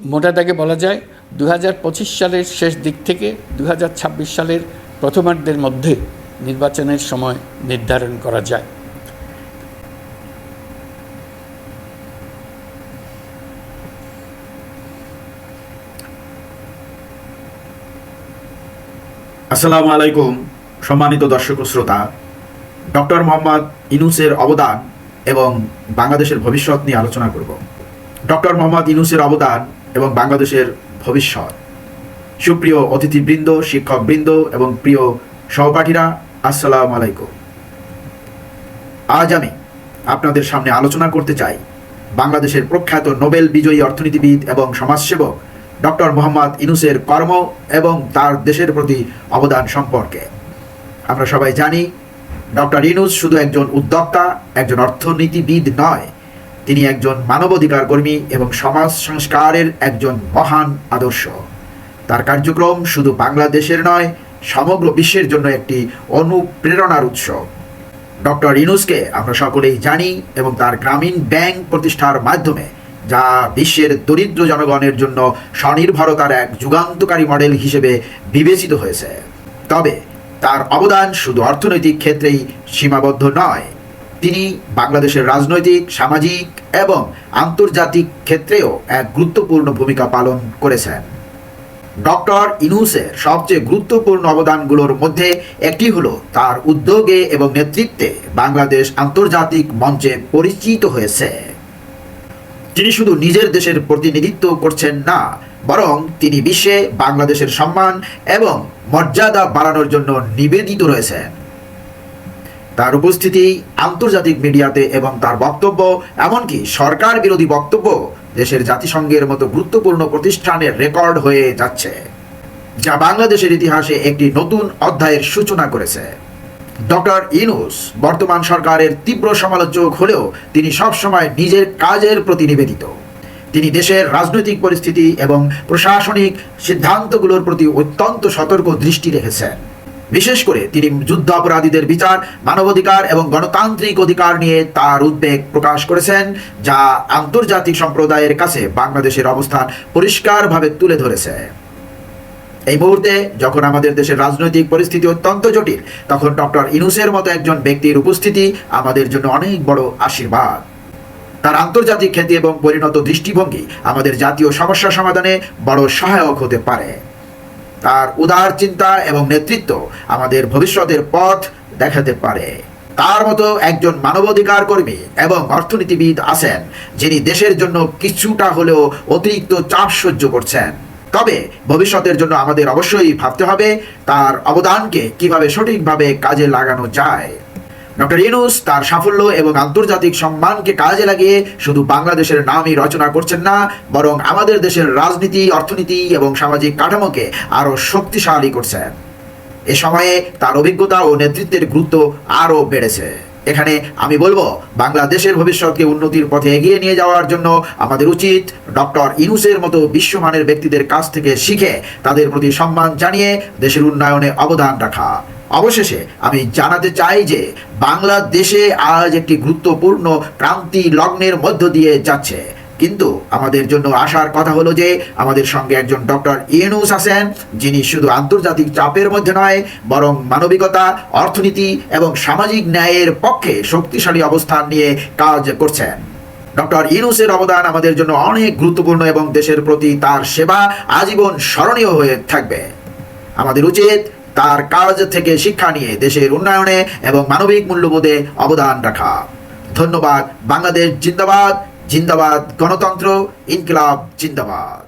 মোটা দাগে বলা যায় দুই হাজার পঁচিশ সালের শেষ দিক থেকে দু হাজার ছাব্বিশ সালের প্রথমার্ধের মধ্যে নির্বাচনের সময় নির্ধারণ করা যায়। আসসালামু আলাইকুম, সম্মানিত দর্শক শ্রোতা। ডক্টর মোহাম্মদ ইনুসের অবদান এবং বাংলাদেশের ভবিষ্যৎ নিয়ে আলোচনা করব। ডক্টর মোহাম্মদ ইনুসের অবদান এবং বাংলাদেশের ভবিষ্যৎ। সুপ্রিয় অতিথিবৃন্দ, শিক্ষকবৃন্দ এবং প্রিয় সহপাঠীরা, আসসালাম আলাইকুম। আজ আমি আপনাদের সামনে আলোচনা করতে চাই বাংলাদেশের প্রখ্যাত নোবেল বিজয়ী অর্থনীতিবিদ এবং সমাজসেবক ডক্টর মোহাম্মদ ইনুসের কর্ম এবং তার দেশের প্রতি অবদান সম্পর্কে। আমরা সবাই জানি, ডক্টর ইনুস শুধু একজন উদ্যোক্তা, একজন অর্থনীতিবিদ নয় তিনি একজন মানবাধিকার কর্মী এবং সমাজ সংস্কারের একজন মহান আদর্শ। তার কার্যক্রম শুধু বাংলাদেশের নয়, সমগ্র বিশ্বের জন্য একটি অনুপ্রেরণার উৎস। ডক্টর ইনুসকে আমরা সকলেই জানি এবং তার গ্রামীণ ব্যাংক প্রতিষ্ঠার মাধ্যমে, যা বিশ্বের দরিদ্র জনগণের জন্য স্বনির্ভরতার এক যুগান্তকারী মডেল হিসেবে বিবেচিত হয়েছে। তবে তার অবদান শুধু অর্থনৈতিক ক্ষেত্রেই সীমাবদ্ধ নয় তিনি বাংলাদেশের রাজনৈতিক, সামাজিক এবং আন্তর্জাতিক ক্ষেত্রেও এক গুরুত্বপূর্ণ ভূমিকা পালন করেছেন। ডক্টর ইনুসের সবচেয়ে গুরুত্বপূর্ণ অবদানগুলোর মধ্যে একটি হলো তার উদ্যোগে এবং নেতৃত্বে বাংলাদেশ আন্তর্জাতিক মঞ্চে পরিচিত হয়েছে। তিনি শুধু নিজের দেশের প্রতিনিধিত্ব করছেন না, বরং তিনি বিশ্বে বাংলাদেশের সম্মান এবং মর্যাদা বাড়ানোর জন্য নিবেদিত রয়েছেন। তার উপস্থিতি আন্তর্জাতিক মিডিয়াতে এবং তার বক্তব্য, এমনকি সরকার বিরোধী বক্তব্য দেশের জাতিসংঘের মতো গুরুত্বপূর্ণ প্রতিষ্ঠানের রেকর্ড হয়ে যাচ্ছে, যা বাংলাদেশের ইতিহাসে একটি নতুন অধ্যায়ের সূচনা করেছে। ডক্টর ইনুস বর্তমান সরকারের তীব্র সমালোচক হলেও তিনি সবসময় নিজের কাজের প্রতি নিবেদিত। তিনি দেশের রাজনৈতিক পরিস্থিতি এবং প্রশাসনিক সিদ্ধান্তগুলোর প্রতি অত্যন্ত সতর্ক দৃষ্টি রেখেছেন। বিশেষ করে তিনি যুদ্ধ অপরাধীদের বিচার, মানবাধিকার এবং গণতান্ত্রিক অধিকার নিয়ে তার উদ্বেগ প্রকাশ করেছেন, যা আন্তর্জাতিক সম্প্রদায়ের কাছে বাংলাদেশের অবস্থান পরিষ্কারভাবে তুলে ধরেছে। এই মুহূর্তে যখন আমাদের দেশের রাজনৈতিক পরিস্থিতি অত্যন্ত জটিল, তখন ডক্টর ইনুসের মতো একজন ব্যক্তির উপস্থিতি আমাদের জন্য অনেক বড় আশীর্বাদ। তার আন্তর্জাতিক খ্যাতি এবং পরিণত দৃষ্টিভঙ্গি আমাদের জাতীয় সমস্যা সমাধানে বড় সহায়ক হতে পারে। তার উদার চিন্তা এবং নেতৃত্ব আমাদের ভবিষ্যতের পথ দেখাতে পারে। তার মতো একজন মানবাধিকার কর্মী এবং অর্থনীতিবিদ আছেন, যিনি দেশের জন্য কিছুটা হলেও অতিরিক্ত চাপ সহ্য করছেন। তবে ভবিষ্যতের জন্য আমাদের অবশ্যই ভাবতে হবে, তার অবদানকে কীভাবে সঠিকভাবে কাজে লাগানো যায়। ডক্টর ইনুস তার সাফল্য এবং আন্তর্জাতিক সম্মানকে কাজে লাগিয়ে শুধু বাংলাদেশের নামই রচনা করছেন না, বরং আমাদের দেশের রাজনীতি, অর্থনীতি এবং সামাজিক কাঠামোকে আরও শক্তিশালী করছেন এ সময়ে তার অভিজ্ঞতা ও নেতৃত্বের গুরুত্ব আরও বেড়েছে। এখানে আমি বলব, বাংলাদেশের ভবিষ্যৎকে উন্নতির পথে এগিয়ে নিয়ে যাওয়ার জন্য আমাদের উচিত ডক্টর ইনুসের মতো বিশ্বমানের ব্যক্তিদের কাছ থেকে শিখে তাদের প্রতি সম্মান জানিয়ে দেশের উন্নয়নে অবদান রাখা। অবশেষে আমি জানাতে চাই যে বাংলাদেশে আজ একটি গুরুত্বপূর্ণ ক্রান্তি লগ্নের মধ্য দিয়ে যাচ্ছে। কিন্তু আমাদের জন্য আসার কথা হলো যে আমাদের সঙ্গে একজন ডক্টর ইউনুস আছেন, যিনি শুধু আন্তর্জাতিক চাপের মধ্যে নয়, বরং মানবিকতা, অর্থনীতি এবং সামাজিক ন্যায়ের পক্ষে শক্তিশালী অবস্থান নিয়ে কাজ করছেন। ডক্টর ইনুসের অবদান আমাদের জন্য অনেক গুরুত্বপূর্ণ এবং দেশের প্রতি তার সেবা আজীবন স্মরণীয় হয়ে থাকবে। আমাদের উচিত তার কাজ থেকে শিক্ষা নিয়ে দেশের উন্নয়নে এবং মানবিক মূল্যবোধে অবদান রাখা। ধন্যবাদ, বাংলাদেশ জিন্দাবাদ জিন্দাবাদ গণতন্ত্র, ইনকিলাব জিন্দাবাদ।